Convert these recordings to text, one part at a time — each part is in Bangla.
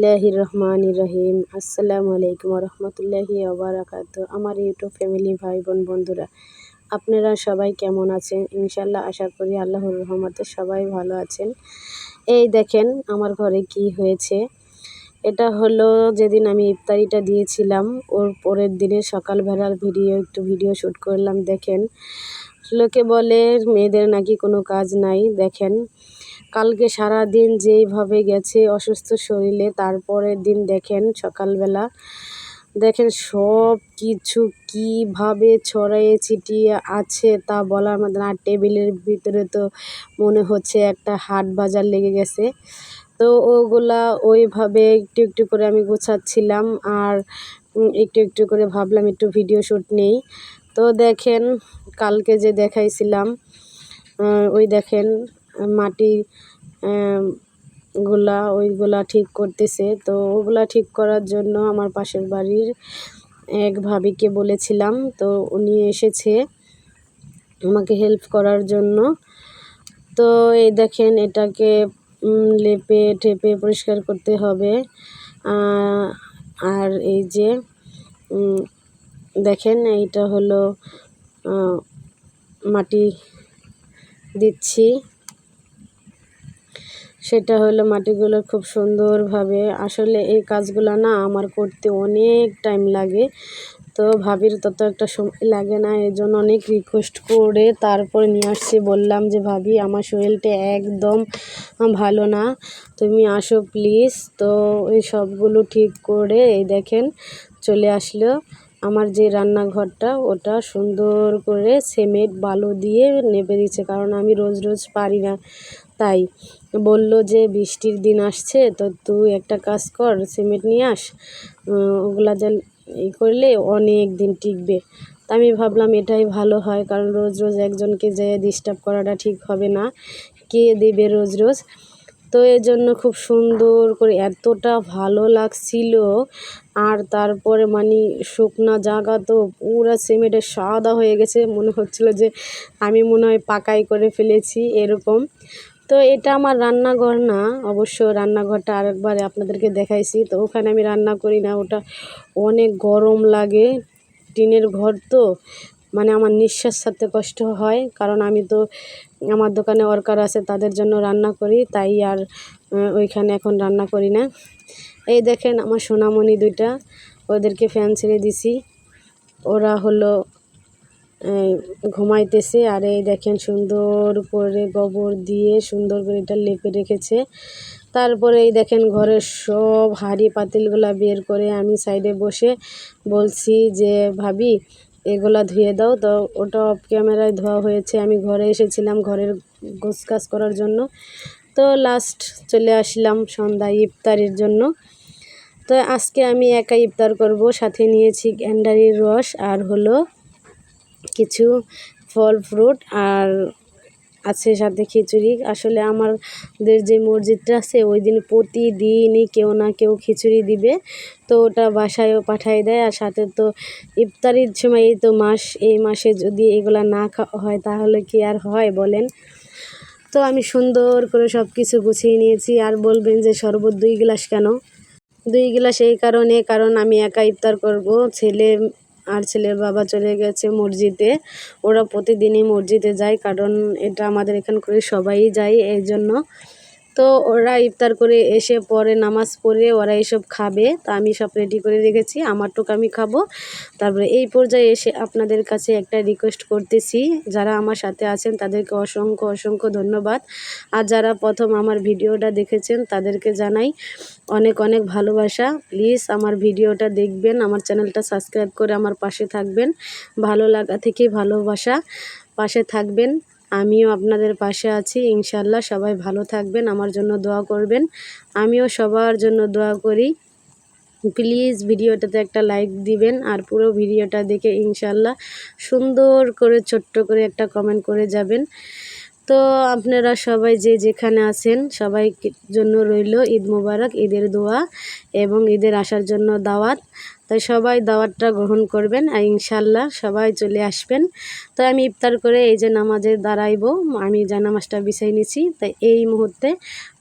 বিসমিল্লাহির রহমান রহিম আসসালামু আলাইকুম রহমতুল্লাহি ওবরাকাত আমার ইউটিউব ফ্যামিলি ভাই বোন বন্ধুরা, আপনারা সবাই কেমন আছেন? ইনশাল্লাহ আশা করি আল্লাহর রহমতে সবাই ভালো আছেন। এই দেখেন আমার ঘরে কি হয়েছে। এটা হলো যেদিন আমি ইফতারিটা দিয়েছিলাম, ওর পরের দিনে সকালবেলার ভিডিও, একটু ভিডিও শ্যুট করলাম। দেখেন লোকে বলে, মেয়েদের নাকি কোনো কাজ নাই, দেখেন। কালকে সারা দিন যেইভাবে গেছে অসুস্থ শরীরে, তারপরের দিন দেখেন সকালবেলা। দেখেন সব কিছু কীভাবে ছড়াইয়ে ছিটিয়ে আছে তা বলার মতো না। টেবিলের ভিতরে তো মনে হচ্ছে একটা হাট বাজার লেগে গেছে। তো ওগুলা ওইভাবে একটু একটু করে আমি গোছাচ্ছিলাম আর একটু একটু করে ভাবলাম একটু ভিডিও শ্যুট নেই। তো দেখেন কালকে যে দেখাইছিলাম ওই দেখেন মাটি গুলা, ওইগুলা ঠিক করতেছে। তো ওগুলা ঠিক করার জন্য আমার পাশের বাড়ির এক ভাবিকে বলেছিলাম, তো উনি এসেছে আমাকে হেল্প করার জন্য। তো এই দেখেন এটাকে লেপে, ঠেপে পরিষ্কার করতে হবে। আর এই যে দেখেন এইটা হলো মাটি দিচ্ছি। সেটা হলো মাটিগুলো খুব সুন্দরভাবে। আসলে এই কাজগুলো না আমার করতে অনেক টাইম লাগে। তো ভাবির তত একটা সময় লাগে না এই জন্য অনেক রিকোয়েস্ট করে তারপরে নিয়ে আসছি। বললাম যে, ভাবি, আমার শরীরটা একদম ভালো না। তুমি আসো প্লিজ তো এই সবগুলো ঠিক করে এই দেখেন চলে আসলো। আমার যে রান্নাঘরটা, ওটা সুন্দর করে সিমেন্ট, বালু দিয়ে নেপে দিচ্ছে, কারণ আমি রোজ রোজ পারি না। তাই বলল যে বৃষ্টির দিন আসছে, তো তুই একটা কাজ কর, সিমেন্ট নিয়ে আস। ওগুলা যেন ই করলে অনেক দিন টিকবে। তা আমি ভাবলাম এটাই ভালো হয়, কারণ রোজ রোজ একজনকে যেয়ে ডিস্টার্ব করাটা ঠিক হবে না। কে দেবে রোজ রোজ? তো এর জন্য খুব সুন্দর করে এতটা ভালো লাগছিল। আর তারপরে মানে শুকনা জায়গা তো পুরো সিমেন্টের সাদা হয়ে গেছে। মনে হচ্ছিল যে আমি মনে হয় পাকাই করে ফেলেছি এরকম। তো এটা আমার রান্নাঘর না, অবশ্য রান্নাঘরটা আরেকবার আপনাদেরকে দেখাইছি। তো ওখানে আমি রান্না করি না, ওটা অনেক গরম লাগে। টিনের ঘর তো মানে আমার নিঃশ্বাস ছাড়তে কষ্ট হয়, কারণ আমি তো আমার দোকানে ওয়ার্কার আছে, তাদের জন্য রান্না করি, তাই আর ওইখানে এখন রান্না করি না। এই দেখেন আমার সোনামণি দুইটা, ওদেরকে ফ্যান ছেড়ে দিছি। ওরা হলো ঘুমাইতেছে, আর এই দেখেন সুন্দর করে গোবর দিয়ে সুন্দর করে এটা লেপে রেখেছে। তারপরে এই দেখেন ঘরের সব হাঁড়ি পাতিলগুলা বের করে আমি সাইডে বসে বলছি যে, ভাবি এগুলা ধুয়ে দাও তো ওটা অফ ক্যামেরায় ধোয়া হয়েছে। আমি ঘরে এসেছিলাম, ঘরের গোছগাছ করার জন্য। তো লাস্ট চলে আসলাম সন্ধ্যায় ইফতারির জন্য। তো আজকে আমি একা ইফতার করব, সাথে নিয়েছি গ্যান্ডারির রস আর হলো কিছু ফল ফ্রুট আর আছে সাথে খিচুড়ি। আসলে আমাদের যে মসজিদটা আছে ওই দিন প্রতিদিনই কেউ না কেউ খিচুড়ি দিবে। তো ওটা বাসায়ও পাঠাই দেয়। আর সাথে তো ইফতারির সময় এই তো মাস, এই মাসে যদি এগুলা না খাওয়া হয়, তাহলে কি আর হয় বলেন? তো আমি সুন্দর করে সব কিছু গুছিয়ে নিয়েছি। আর বলবেন যে শরবত দুই গ্লাস কেন? দুই গ্লাস এই কারণে, কারণ আমি একা ইফতার করব। ছেলে আর ছেলের বাবা চলে গেছে মসজিদে। ওরা প্রতিদিনই মসজিদে যায়, কারণ এটা আমাদের এখানকার করে সবাই যায়, এই জন্য তো ওরা ইফতার করে এসে পরে নামাজ পড়ে ওরা এসব খাবে। তা আমি সব রেডি করে রেখেছি, আমারটুকু আমি খাব। তারপরে এই পর্যায়ে এসে আপনাদের কাছে একটা রিকোয়েস্ট করতেছি। যারা আমার সাথে আছেন তাদেরকে অসংখ্য অসংখ্য ধন্যবাদ। আর যারা প্রথম আমার ভিডিওটা দেখেছেন তাদেরকে জানাই অনেক অনেক ভালোবাসা। প্লিজ আমার ভিডিওটা দেখবেন, আমার চ্যানেলটা সাবস্ক্রাইব করে আমার পাশে থাকবেন। ভালো লাগা থেকে ভালোবাসা পাশে থাকবেন। আমিও আপনাদের পাশে আছি। ইনশাল্লাহ সবাই ভালো থাকবেন, আমার জন্য দোয়া করবেন। আমিও সবার জন্য দোয়া করি। প্লিজ ভিডিওটাতে একটা লাইক দিবেন আর পুরো ভিডিওটা দেখে ইনশাল্লাহ সুন্দর করে, ছোট্ট করে একটা কমেন্ট করে যাবেন। তো আপনারা সবাই যে যেখানে আছেন, সবাই জন্য রইল ঈদ মুবারক, ঈদের দোয়া এবং ঈদের আসার জন্য দাওয়াত। তাই সবাই দাওয়াতটা গ্রহণ করবেন আর ইনশাল্লাহ সবাই চলে আসবেন। তো আমি ইফতার করে এই যে নামাজে দাঁড়াইব, আমি যা নামাজটা বিছাই নিছি তাই এই মুহূর্তে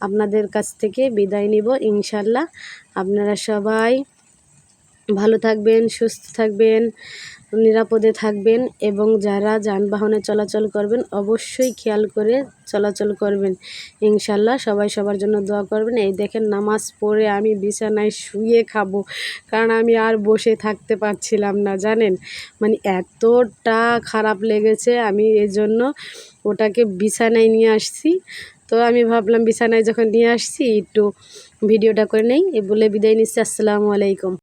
আপনাদের কাছ থেকে বিদায় নিব ইনশাল্লাহ। আপনারা সবাই ভালো থাকবেন, সুস্থ থাকবেন, নিরাপদে থাকবেন এবং যারা যানবাহনে চলাচল করবেন অবশ্যই খেয়াল করে চলাচল করবেন। ইনশাল্লাহ সবাই সবার জন্য দোয়া করবেন। এই দেখেন নামাজ পড়ে আমি বিছানায় শুয়ে খাব কারণ আমি আর বসে থাকতে পারছিলাম না, জানেন? মানে এতটা খারাপ লেগেছে আমি এজন্য ওটাকে বিছানায় নিয়ে আসছি। তো আমি ভাবলাম বিছানায় যখন নিয়ে আসছি, একটু ভিডিওটা করে নেই বলে বিদায় নিচ্ছি। আসসালামু আলাইকুম।